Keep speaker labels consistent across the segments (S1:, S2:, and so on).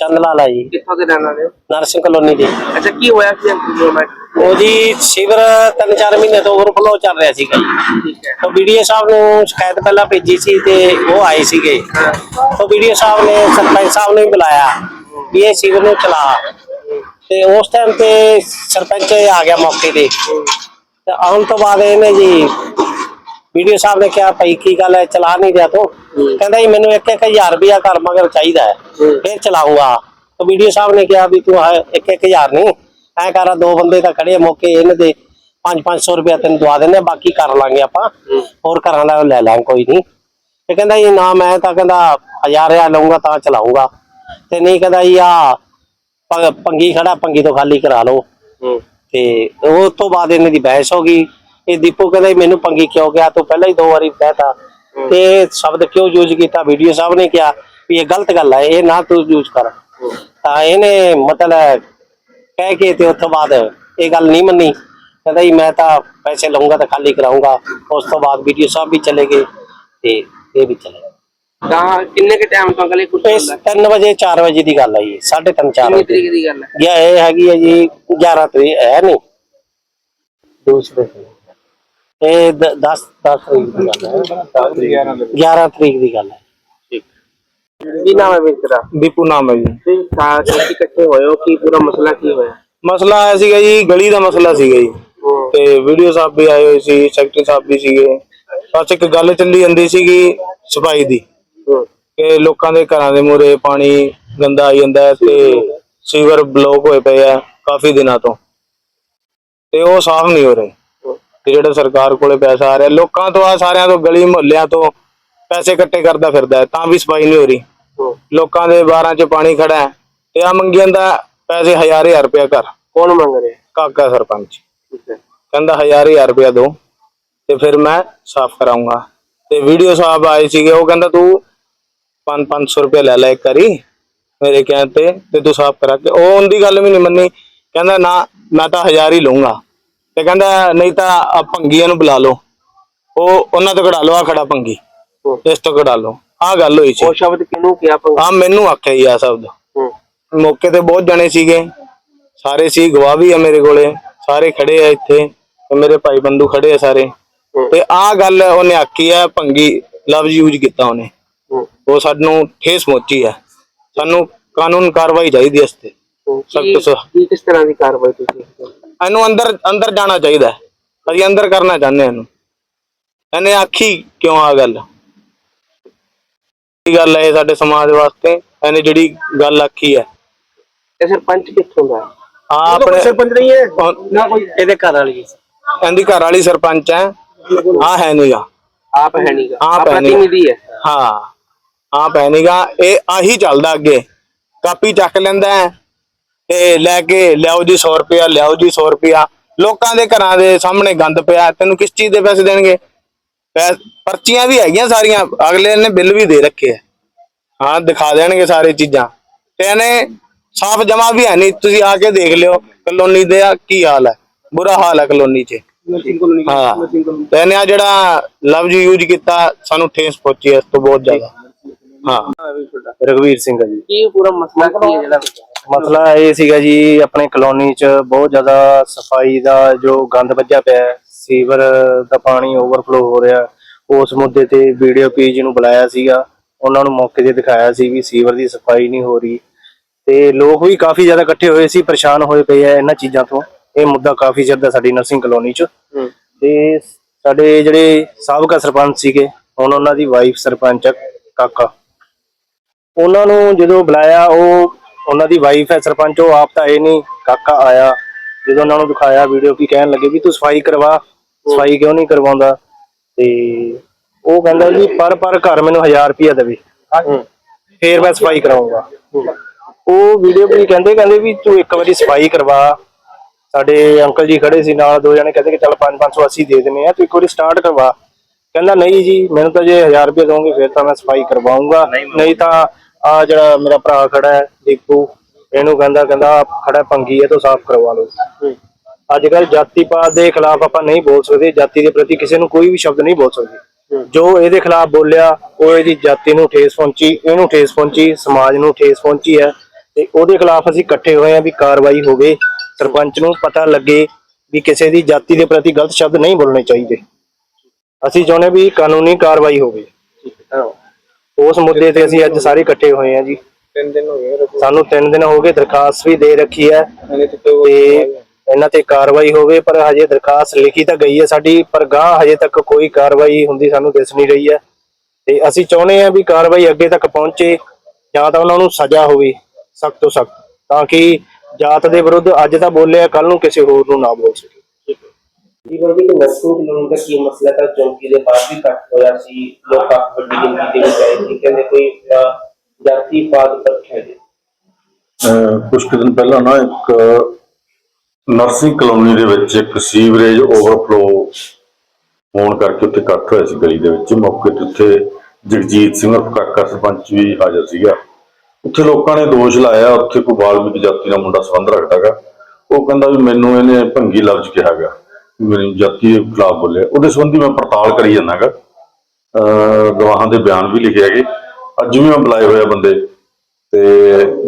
S1: ਚੰਦ ਲਾਲ ਆ ਜੀ।
S2: ਕਿੱਥੋਂ ਦੇ ਰਹਿਣ ਵਾਲੇ ਹੋ?
S1: ਨਰਸਿੰਘ ਕਲੋਨੀ ਦੇ।
S2: ਅੱਛਾ ਕੀ ਹੋਇਆ ਸੀ ਅੰਕਲ ਜੀ ਮੈਂ
S1: ਉਹ ਜੀ ਸਿਵਰ ਤਿੰਨ ਚਾਰ ਮਹੀਨੇ ਤੋਂ ਓਵਰਫਲੋ ਚੱਲ ਰਿਹਾ ਸੀਗਾ ਜੀ।
S2: ਠੀਕ ਹੈ।
S1: ਤਾਂ ਵੀਡੀਓ ਸਾਹਿਬ ਨੂੰ ਸ਼ਿਕਾਇਤ ਪਹਿਲਾਂ ਭੇਜੀ ਸੀ ਤੇ ਉਹ ਆਏ ਸੀਗੇ। ਤਾਂ ਵੀਡੀਓ ਸਾਹਿਬ ਨੇ ਸਰਪੰਚ ਸਾਹਿਬ ਨੂੰ ਬੁਲਾਇਆ ਵੀ ਇਹ ਸਿਵਰ ਨੂੰ ਚਲਾ। ਤੇ ਉਸ ਟਾਈਮ ਤੇ ਸਰਪੰਚ ਆ ਗਿਆ ਮੌਕੇ ਤੇ। ਤੇ ਆਉਣ ਤੋਂ ਬਾਅਦ ਇਹਨੇ ਜੀ ਵੀਡੀਓ ਸਾਹਿਬ ਨੇ ਕਿਹਾ ਭਾਈ ਕੀ ਗੱਲ ਹੈ? ਚਲਾ ਨਹੀਂ ਰਿਹਾ ਤੂੰ? ਕਹਿੰਦਾ ਜੀ ਮੈਨੂੰ 1-1000 ਰੁਪਇਆ ਘਰ ਮਗਰ ਚਾਹੀਦਾ ਹੈ। ਫਿਰ ਚਲਾਉਂਗਾ। ਤਾਂ ਵੀਡੀਓ ਸਾਹਿਬ ਨੇ ਕਿਹਾ ਵੀ ਤੂੰ 1-1000 ਨਹੀਂ। ਐ ਕਰ ਦੋ ਬੰਦੇ ਤਾਂ ਖੜੇ ਆ ਮੌਕੇ ਇਹਨਾਂ ਦੇ 5-500 ਰੁਪਇਆ ਤੈਨੂੰ ਦਵਾ ਦਿੰਦੇ ਆ, ਬਾਕੀ ਕਰ ਲਾਂਗੇ ਆਪਾਂ। ਹੋਰ ਘਰਾਂ ਦਾ ਲੈ ਲਾਂਗੇ ਕੋਈ ਨਹੀਂ। ਤੇ ਕਹਿੰਦਾ ਜੀ ਨਾ ਮੈਂ ਤਾਂ ਕਹਿੰਦਾ ਹਜ਼ਾਰ ਹਜ਼ਾਰ ਲਊਂਗਾ ਤਾਂ ਚਲਾਉਂਗਾ। ਤੇ ਨਹੀਂ ਕਹਿੰਦਾ ਜੀ ਆ ਪੰਗੀ ਖੜਾ ਪੰਗੀ ਤੋਂ ਖਾਲੀ ਕਰਾ ਲਓ। ਤੇ ਉਸ ਤੋਂ ਬਾਅਦ ਇਹਨਾਂ ਦੀ ਬਹਿਸ ਹੋ ਗਈ। ਇਹ ਦੀਪੂ ਕਹਿੰਦਾ ਮੈਨੂੰ ਪੰਗੀ ਕਿਉਂ ਗਿਆ ਤੂੰ ਪਹਿਲਾਂ ਹੀ ਦੋ ਵਾਰੀ ਕਹਿਤਾ। ਤੇ ਇਹ ਸ਼ਬਦ ਕਿਉਂ ਯੂਜ਼ ਕੀਤਾ? ਵੀਡੀਓ ਸਾਹਿਬ ਨੇ ਕਿਹਾ ਵੀ ਇਹ ਗਲਤ ਗੱਲ ਹੈ ਇਹ ਨਾ ਤੂੰ ਯੂਜ਼ ਕਰ। ਤਾਂ ਇਹਨੇ ਮਤਲਬ ਕਹਿ ਕੇ ਤੇ ਉਸ ਤੋਂ ਬਾਅਦ ਇਹ ਗੱਲ ਨਹੀਂ ਮੰਨੀ। ਕਹਿੰਦਾ ਜੀ ਮੈਂ ਤਾਂ ਪੈਸੇ ਲਊਂਗਾ ਤਾਂ ਖਾਲੀ ਕਰਾਊਂਗਾ। ਉਸ ਤੋਂ ਬਾਅਦ ਵੀਡੀਓ ਸਾਹਿਬ ਵੀ ਚਲੇ ਗਏ ਤੇ ਇਹ ਵੀ ਚਲੇ ਗਏ।
S2: ਤਾਂ ਕਿੰਨੇ ਕੇ ਟਾਈਮ ਤੋਂ
S1: ਇਸ
S2: ਚੱਲਦਾ
S1: 3 ਵਜੇ 4 ਵਜੇ ਦੀ ਗੱਲ ਹੈ ਜੀ 3:30 4
S2: ਕਿੰਨੀ
S1: ਵਜੇ।
S2: ਤਰੀਕ ਦੀ ਗੱਲ ਹੈ
S1: ਗਿਆ ਇਹ ਹੈਗੀ ਹੈ ਜੀ 11 ਤਰੀਕ ਹੈ ਨਹੀਂ। ਦੂਸਰੇ ਦਿਨ। ਇਹ 10 10 ਤਰੀਕ ਦੀ ਗੱਲ ਹੈ। 11 ਤਰੀਕ ਦੀ ਗੱਲ ਹੈ।
S2: ਕੀ ਨਾਮ ਹੈ ਵੀਰ ਤੇਰਾ?
S3: ਦੀਪੂ ਨਾਮ ਹੈ ਜੀ।
S2: ਤੁਸੀਂ ਕਾ ਤੁਸੀਂ ਇਕੱਠੇ ਹੋਏ ਹੋ ਕੀ ਪੂਰਾ ਮਸਲਾ ਕੀ ਹੋਇਆ?
S3: ਮਸਲਾ ਆਇਆ ਸੀਗਾ ਜੀ ਗਲੀ ਦਾ ਮਸਲਾ ਸੀਗਾ ਜੀ। ਤੇ ਵੀਡੀਓ ਸਾਹਿਬ ਵੀ ਆਏ ਹੋਏ ਸੀ ਸੈਕਟਰੀ ਸਾਹਿਬ ਵੀ ਸੀਗੇ। ਬਸ ਇੱਕ ਗੱਲ ਚੱਲੀ ਜਾਂਦੀ ਸੀਗੀ ਸਫ਼ਾਈ ਦੀ। ਕਿ ਲੋਕਾਂ ਦੇ ਘਰਾਂ ਦੇ ਮੂਹਰੇ ਪਾਣੀ ਗੰਦਾ ਆਈ ਜਾਂਦਾ ਤੇ ਸੀਵਰ ਬਲੌਕ ਹੋਏ ਪਏ ਆ ਕਾਫੀ ਦਿਨਾਂ ਤੋਂ। ਤੇ ਉਹ ਸਾਫ਼ ਨਹੀਂ ਹੋ ਰਹੇ। ਤੇ ਜਿਹੜਾ ਸਰਕਾਰ ਕੋਲੇ ਪੈਸਾ ਆ ਰਿਹਾ ਲੋਕਾਂ ਤੋਂ ਆ ਸਾਰਿਆਂ ਤੋਂ ਗਲੀ ਮੁਹੱਲਿਆਂ ਤੋਂ ਪੈਸੇ ਇਕੱਠੇ ਕਰਦਾ ਫਿਰਦਾ ਹੈ ਤਾਂ ਵੀ ਸਫ਼ਾਈ ਨਹੀਂ ਹੋ ਰਹੀ। ਲੋਕਾਂ ਦੇ 12 ਚ ਪਾਣੀ ਖੜਾ ਹੈ ਤੇ ਆ ਮੰਗੀ ਜਾਂਦਾ ਪੈਸੇ ਹਜ਼ਾਰ ਹਜ਼ਾਰ ਰੁਪਇਆ ਕਰ
S2: ਕੌਣ ਮੰਗ ਰਿਹਾ?
S3: ਕਾਕਾ ਸਰਪੰਚ।
S2: ਠੀਕ ਹੈ।
S3: ਕਹਿੰਦਾ ਹਜ਼ਾਰ ਹਜ਼ਾਰ ਰੁਪਇਆ ਦੋ ਤੇ ਫਿਰ ਮੈਂ ਸਾਫ਼ ਕਰਾਉਂਗਾ। ਤੇ ਵੀਡੀਓ ਸਾਹਿਬ ਆਏ ਸੀਗੇ ਉਹ ਕਹਿੰਦਾ ਤੂੰ 5-500 ਰੁਪਇਆ ਲੈ ਲੈ ਇੱਕ ਵਾਰੀ ਮੇਰੇ ਕਹਿਣ ਤੇ ਤੇ ਤੂੰ ਸਾਫ਼ ਕਰਾ ਕੇ ਉਹ ਉਹਦੀ ਗੱਲ ਵੀ ਨਹੀਂ ਮੰਨੀ। ਕਹਿੰਦਾ ਨਾ ਮੈਂ ਤਾਂ ਹਜ਼ਾਰ ਹੀ ਲਊਂਗਾ। ਤੇ ਕਹਿੰਦਾ ਨਹੀਂ ਤਾਂ ਆਹ ਭੰਗੀਆਂ ਨੂੰ ਬੁਲਾ ਲਓ। ਉਹ ਉਹਨਾਂ ਤੋਂ ਕਢਾ ਲਓ ਆ ਖੜਾ ਭੰਗੀ ਇਸ ਤੋਂ ਕਢਾ ਲਓ। ਆ ਗੱਲ ਹੋਈ ਸੀ।
S2: ਉਹ ਸ਼ਬਦ ਕਿਹਨੂੰ ਕਿਹਾ ਪੰਗਾ?
S3: ਆ ਮੈਨੂੰ ਆਖਿਆ ਆ ਸ਼ਬਦ।
S2: ਹੂੰ।
S3: ਮੌਕੇ ਤੇ ਬਹੁਤ ਜਣੇ ਸੀਗੇ। ਸਾਰੇ ਸੀ ਗਵਾਹ ਵੀ ਆ ਮੇਰੇ ਕੋਲੇ। ਸਾਰੇ ਖੜੇ ਆ ਇੱਥੇ। ਤੇ ਮੇਰੇ ਭਾਈ ਬੰਦੂ ਖੜੇ ਆ ਸਾਰੇ। ਤੇ ਆਹ ਗੱਲ ਉਹਨੇ ਆਖੀ ਆ ਭੰਗੀ ਲਫ਼ਜ਼ ਯੂਜ਼ ਕੀਤਾ ਉਹਨੇ।
S2: ਹੂੰ।
S3: ਉਹ ਸਾਨੂੰ ਠੇਸ ਪਹੁੰਚੀ ਆ। ਸਾਨੂੰ ਕਾਨੂੰਨ ਕਾਰਵਾਈ ਚਾਹੀਦੀ ਇਸ ਤੇ।
S2: ਹੂੰ।
S3: ਸਖ਼ਤ
S2: ਕੀ-
S3: ਸਖ਼ਤ।
S2: ਕੀ ਕਿਸ ਤਰ੍ਹਾਂ ਦੀ ਕਾਰਵਾਈ ਤੁਸੀਂ
S3: ਇਹਨੂੰ ਅੰਦਰ ਅੰਦਰ ਜਾਣਾ ਚਾਹੀਦਾ ਹੈ। ਅਸੀਂ ਅੰਦਰ ਕਰਨਾ ਚਾਹੁੰਦੇ ਹਾਂ ਇਹਨੂੰ। ਇਹਨੇ ਆਖੀ ਕਿਉਂ ਆ ਗੱਲ? ਕੀ ਗੱਲ ਹੈ ਇਹ ਸਾਡੇ ਸਮਾਜ ਵਾਸਤੇ? ਇਹਨੇ ਜਿਹੜੀ ਗੱਲ ਆਖੀ ਹੈ।
S2: ਇਹ ਸਰਪੰਚ ਕਿੱਥੋਂ ਦਾ ਹੈ?
S3: ਆ ਆਪਣੇ
S1: ਸਰਪੰਚ ਨਹੀਂ ਹੈ ਨਾ ਕੋਈ ਇਹਦੇ ਘਰ ਵਾਲੀ
S3: ਇਹਦੀ ਘਰ ਵਾਲੀ ਸਰਪੰਚ ਹੈ। ਆ ਹੈ ਨੀਗਾ।
S2: ਆਪ ਹੈ ਨਹੀਂਗਾ
S3: ਆਪ
S2: ਆਪ
S3: ਹੈ।
S2: ਪ੍ਰਤੀਨਿਧੀ ਹੈ?
S3: ਹਾਂ। ਆ ਪੈ ਨੀਗਾ। ਇਹ ਆਹੀ ਚੱਲਦਾ ਅੱਗੇ। ਕਾਪੀ ਚੱਕ ਲੈਂਦਾ ਹੈ। ਤੇ ਲੈ ਕੇ ਲਿਆਓ ਜੀ 100 ਰੁਪਿਆ ਲਿਆਓ ਜੀ 100 ਰੁਪਿਆ ਲੋਕਾਂ ਦੇ ਘਰਾਂ ਦੇ ਸਾਹਮਣੇ ਗੰਦ ਪਿਆ ਤੈਨੂੰ ਕਿਸ ਚੀਜ਼ ਦੇ ਪੈਸੇ ਦੇਣਗੇ? ਪਰਚੀਆਂ ਵੀ ਹੈਗੀਆਂ ਸਾਰੀਆਂ ਅਗਲੇ ਨੇ ਬਿੱਲ ਵੀ ਦੇ ਰੱਖੇ ਆ। ਹਾਂ ਦਿਖਾ ਦੇਣਗੇ ਸਾਰੇ ਚੀਜ਼ਾਂ। ਤੇ ਇਹਨੇ ਸਾਫ਼ ਜਮਾ ਵੀ ਹੈ ਨਹੀਂ ਤੁਸੀਂ ਆ ਕੇ ਦੇਖ ਲਿਓ ਕਲੋਨੀ ਦੇ ਆ ਕੀ ਹਾਲ ਹੈ? ਬੁਰਾ ਹਾਲ ਹੈ ਕਲੋਨੀ 'ਚ। ਹਾਂ। ਤੇ ਇਹਨੇ ਆ ਜਿਹੜਾ ਲਫ਼ਜ਼ ਯੂਜ਼ ਕੀਤਾ ਸਾਨੂੰ ਠੇਸ ਪਹੁੰਚੀ ਇਸ ਤੋਂ ਬਹੁਤ ਜ਼ਿਆਦਾ। ਹਾਂ।
S4: ਰਘਵੀਰ ਸਿੰਘ ਜੀ।
S2: ਕੀ ਪੂਰਾ ਮਸਲਾ ਕੀ ਹੈ ਜਿਹੜਾ?
S4: ਮਸਲਾ ਇਹ ਸੀਗਾ ਜੀ ਆਪਣੇ ਕਲੋਨੀ ਚ ਬਹੁਤ ਜ਼ਿਆਦਾ ਸਫ਼ਾਈ ਦਾ ਜੋ ਗੰਦ ਵੱਜਿਆ ਪਿਆ ਸੀਵਰ ਦਾ ਪਾਣੀ ਓਵਰਫਲੋ ਹੋ ਰਿਹਾ ਉਸ ਮੁੱਦੇ ਤੇ ਵੀਡੀਓ ਪੇਜ ਨੂੰ ਬੁਲਾਇਆ ਸੀਗਾ। ਉਹਨਾਂ ਨੂੰ ਮੌਕੇ ਤੇ ਦਿਖਾਇਆ ਸੀ ਵੀ ਸੀਵਰ ਦੀ ਸਫ਼ਾਈ ਨਹੀਂ ਹੋ ਰਹੀ। ਤੇ ਲੋਕ ਵੀ ਕਾਫੀ ਜ਼ਿਆਦਾ ਇਕੱਠੇ ਹੋਏ ਸੀ ਪਰੇਸ਼ਾਨ ਹੋਏ ਪਏ ਆ ਇਹਨਾਂ ਚੀਜ਼ਾਂ ਤੋਂ। ਇਹ ਮੁੱਦਾ ਕਾਫੀ ਚਿਰ ਦਾ ਸਾਡੀ ਨਰਸਿੰਗ ਕਲੋਨੀ ਚ। ਤੇ ਸਾਡੇ ਜਿਹੜੇ ਸਾਬਕਾ ਸਰਪੰਚ ਸੀਗੇ ਹੁਣ ਉਹਨਾਂ ਦੀ ਵਾਈਫ ਸਰਪੰਚ ਕਾਕਾ। ਉਹਨਾਂ ਨੂੰ ਜਦੋਂ ਬੁਲਾਇਆ ਉਹ ਉਹਨਾਂ ਦੀ ਵਾਈਫ ਹੈ ਸਰਪੰਚ ਉਹ ਆਪ ਤਾਂ ਆਏ ਨਹੀਂ ਕਾਕਾ ਆਇਆ ਜਦੋਂ ਉਹਨਾਂ ਨੂੰ ਦਿਖਾਇਆ ਵੀਡੀਓ ਕੀ ਕਹਿਣ ਲੱਗੇ ਵੀ ਤੂੰ ਸਫ਼ਾਈ ਕਰਵਾ ਸਫ਼ਾਈ ਕਿਉਂ ਨਹੀਂ ਕਰਵਾਉਂਦਾ? ਤੇ ਉਹ ਕਹਿੰਦਾ ਜੀ ਪਰ ਪਰ ਘਰ ਮੈਨੂੰ 1000 ਰੁਪਇਆ ਦੇਵੇ। ਫੇਰ ਮੈਂ ਸਫ਼ਾਈ ਕਰਾਉਂਗਾ। ਉਹ ਵੀਡੀਓ ਵੀ ਕਹਿੰਦੇ ਕਹਿੰਦੇ ਵੀ ਤੂੰ ਇੱਕ ਵਾਰੀ ਸਫ਼ਾਈ ਕਰਵਾ। ਸਾਡੇ ਅੰਕਲ ਜੀ ਖੜੇ ਸੀ ਨਾਲ ਦੋ ਜਣੇ ਕਹਿੰਦੇ ਕਿ ਚੱਲ 5-500 ਅਸੀਂ ਦੇ ਦਿੰਨੇ ਆ ਤੂੰ ਇੱਕ ਵਾਰੀ ਸਟਾਰਟ ਕਰਵਾ। ਕਹਿੰਦਾ ਨਹੀਂ ਜੀ ਮੈਨੂੰ ਤਾਂ ਜੇ 1000 ਰੁਪਏ ਦੋਗੇ ਫਿਰ ਤਾਂ ਮੈਂ ਸਫ਼ਾਈ ਕਰਵਾਉਂਗਾ। ਨਹੀਂ ਤਾਂ ਆ ਜਿਹੜਾ ਮੇਰਾ ਭਰਾ ਖੜਾ ਹੈ ਦੀਪੂ ਇਹਨੂੰ ਕਹਿੰਦਾ ਕਹਿੰਦਾ ਖੜਾ ਪੰਗੀ ਹੈ ਤਾਂ ਸਾਫ਼ ਕਰਵਾ ਲਓ। ਅੱਜ ਕੱਲ ਜਾਤੀ ਪਾਤ ਦੇ ਖਿਲਾਫ ਆਪਾਂ ਨਹੀਂ ਬੋਲ ਸਕਦੇ ਜਾਤੀ ਦੇ ਪ੍ਰਤੀ ਕਿਸੇ ਨੂੰ ਕੋਈ ਵੀ ਸ਼ਬਦ ਨਹੀਂ ਬੋਲ ਸਕਦੇ। ਜੋ ਇਹਦੇ ਖਿਲਾਫ ਬੋਲਿਆ ਉਹ ਇਹਦੀ ਜਾਤੀ ਨੂੰ ਠੇਸ ਪਹੁੰਚੀ ਇਹਨੂੰ ਠੇਸ ਪਹੁੰਚੀ ਸਮਾਜ ਨੂੰ ਠੇਸ ਪਹੁੰਚੀ ਹੈ। ਤੇ ਉਹਦੇ ਖਿਲਾਫ ਅਸੀਂ ਇਕੱਠੇ ਹੋਏ ਆ ਵੀ ਕਾਰਵਾਈ ਹੋਵੇ ਸਰਪੰਚ ਨੂੰ ਪਤਾ ਲੱਗੇ ਵੀ ਕਿਸੇ ਦੀ ਜਾਤੀ ਦੇ ਪ੍ਰਤੀ ਗਲਤ ਸ਼ਬਦ ਨਹੀਂ ਬੋਲਣੇ ਚਾਹੀਦੇ। ਅਸੀਂ ਚਾਹੁੰਦੇ ਵੀ ਕਾਨੂੰਨੀ ਕਾਰਵਾਈ ਹੋਵੇ। ਉਸ ਮੁੱਦੇ ਤੇ ਅਸੀਂ ਅੱਜ ਸਾਰੇ ਇਕੱਠੇ ਹੋਏ ਆ ਜੀ।
S3: ਤਿੰਨ ਦਿਨ ਹੋ ਗਏ
S4: ਸਾਨੂੰ 3 ਦਿਨ ਹੋ ਗਏ ਦਰਖਾਸਤ ਵੀ ਦੇ ਰੱਖੀ ਹੈ ਤੇ ਇਹਨਾਂ ਤੇ ਕਾਰਵਾਈ ਹੋਵੇ ਪਰ ਹਜੇ ਦਰਖਾਸਤ ਲਿਖੀ ਤਾਂ ਗਈ ਹੈ ਸਾਡੀ ਪਰ ਗਾਂ ਹਜੇ ਤੱਕ ਕੋਈ ਕਾਰਵਾਈ ਹੁੰਦੀ ਸਾਨੂੰ ਦਿਸ ਨਹੀਂ ਰਹੀ ਹੈ। ਤੇ ਅਸੀਂ ਚਾਹੁੰਦੇ ਹਾਂ ਵੀ ਕਾਰਵਾਈ ਅੱਗੇ ਤੱਕ ਪਹੁੰਚੇ ਜਾਂ ਤਾਂ ਉਹਨਾਂ ਨੂੰ ਸਜ਼ਾ ਹੋਵੇ ਸਖਤ ਤੋਂ ਸਖਤ। ਤਾਂ ਕਿ ਜਾਤ ਦੇ ਵਿਰੁੱਧ ਅੱਜ ਤਾਂ ਬੋਲਿਆ ਕੱਲ ਨੂੰ ਕਿਸੇ ਹੋਰ ਨੂੰ ਨਾ ਬੋਲ ਸਕੇ।
S2: ਜੀਵਨ ਦੀ ਨਸੂ ਕਾਨੂੰਨ ਦਾ ਕੀ ਮਸਲਾ ਤਾਂ ਚੌਂਕੀ ਦੇ ਬਾਹਰ ਵੀ ਕੱਟ ਹੋਇਆ ਸੀ, ਲੋਕ ਕਾਫੀ ਵੱਡੀ ਗਿਣਤੀ ਦੇ ਵਿੱਚ ਆਏ ਸੀ, ਕਹਿੰਦੇ ਕੋਈ ਜਾਤੀ ਪਾਤ ਪਰ ਖੇਡੇ
S5: ਅਹ ਕੁਝ ਦਿਨ ਪਹਿਲਾਂ ਨਾ ਇੱਕ ਨਰਸਿੰਗ ਕਲੋਨੀ ਦੇ ਵਿੱਚ ਇੱਕ ਸੀਵਰੇਜ ਓਵਰਫਲੋ ਹੋਣ ਕਰਕੇ ਉੱਥੇ ਇਕੱਠ ਹੋਇਆ ਸੀ ਗਲੀ ਦੇ ਵਿੱਚ। ਮੌਕੇ ਤੇ ਉੱਥੇ ਜਗਜੀਤ ਸਿੰਘ ਉਰਫ ਕਾਕਾ ਸਰਪੰਚ ਵੀ ਹਾਜ਼ਰ ਸੀਗਾ। ਉੱਥੇ ਲੋਕਾਂ ਨੇ ਦੋਸ਼ ਲਾਇਆ, ਉੱਥੇ ਕੋਈ ਬਾਲਮਿਕ ਜਾਤੀ ਨਾਲ ਮੁੰਡਾ ਸੰਬੰਧ ਰੱਖਦਾਗਾ ਉਹ ਕਹਿੰਦਾ ਵੀ ਮੈਨੂੰ ਇਹਨੇ ਭੰਗੀ ਲਫ਼ਜ਼ ਕਿਹਾਗਾ ਮੇਰੀ ਜਾਤੀ ਦੇ ਖਿਲਾਫ ਬੋਲਿਆ। ਉਹਦੇ ਸੰਬੰਧੀ ਮੈਂ ਪੜਤਾਲ ਕਰੀ ਜਾਂਦਾਗਾ। ਗਵਾਹਾਂ ਦੇ ਬਿਆਨ ਵੀ ਲਿਖੇ ਹੈਗੇ। ਅੱਜ ਵੀ ਮੈਂ ਬੁਲਾਏ ਹੋਏ ਬੰਦੇ ਤੇ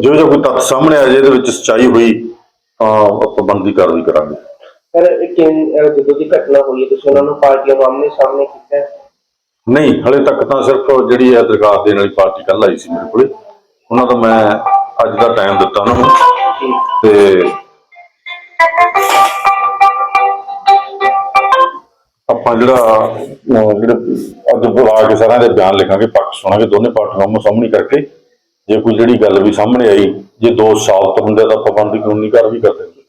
S5: ਜੋ ਜੋ ਕੋਈ ਤੱਥ ਸਾਹਮਣੇ ਆ ਜੇ ਇਹਦੇ ਵਿੱਚ ਸੱਚਾਈ ਹੋਈ ਤਾਂ ਆਪਾਂ ਬਣਦੀ ਕਾਰਵਾਈ ਕਰਾਂਗੇ।
S2: ਪਰ ਇਹ ਕਿੰਨ ਜਦੋਂ ਦੀ ਘਟਨਾ ਹੋਈ ਹੈ ਤੁਸੀਂ ਉਹਨਾਂ ਨੂੰ ਪਾਰਟੀਆਂ ਨੂੰ ਆਮਨੇ ਸਾਹਮਣੇ ਕੀਤਾ?
S5: ਨਹੀਂ ਹਲੇ ਤੱਕ ਤਾਂ ਸਿਰਫ ਜਿਹੜੀ ਹੈ ਦਰਗਾਹ ਦੇਣ ਵਾਲੀ ਪਾਰਟੀ ਕੱਲ ਆਈ ਸੀ ਮੇਰੇ ਕੋਲੇ। ਉਹਨਾਂ ਦਾ ਮੈਂ ਅੱਜ ਦਾ ਟਾਈਮ ਦਿੱਤਾ ਉਹਨਾਂ ਨੂੰ। ਤੇ ਆਪਾਂ ਜਿਹੜਾ, ਅਹ, ਜਿਹੜੇ ਅੱਜ ਬੁਲਾ ਕੇ ਸਾਰਿਆਂ ਦੇ ਬਿਆਨ ਲਿਖਾਂਗੇ ਪੱਖ ਸੁਣਾਂਗੇ, ਦੋਨੇ ਪਾਰਟੀਆਂ ਨੂੰ ਸਾਹਮਣੇ ਕਰਕੇ, ਜੇ ਕੋਈ ਜਿਹੜੀ ਗੱਲ ਵੀ ਸਾਹਮਣੇ ਆਈ, ਜੇ ਦੋਸ਼ ਸਾਬਤ ਹੁੰਦੇ ਤਾਂ ਪਾਬੰਦੀ ਬਣਦੀ ਕਾਨੂੰਨੀ ਕਾਰਵਾਈ ਕਰਦੇ ਹਾਂ।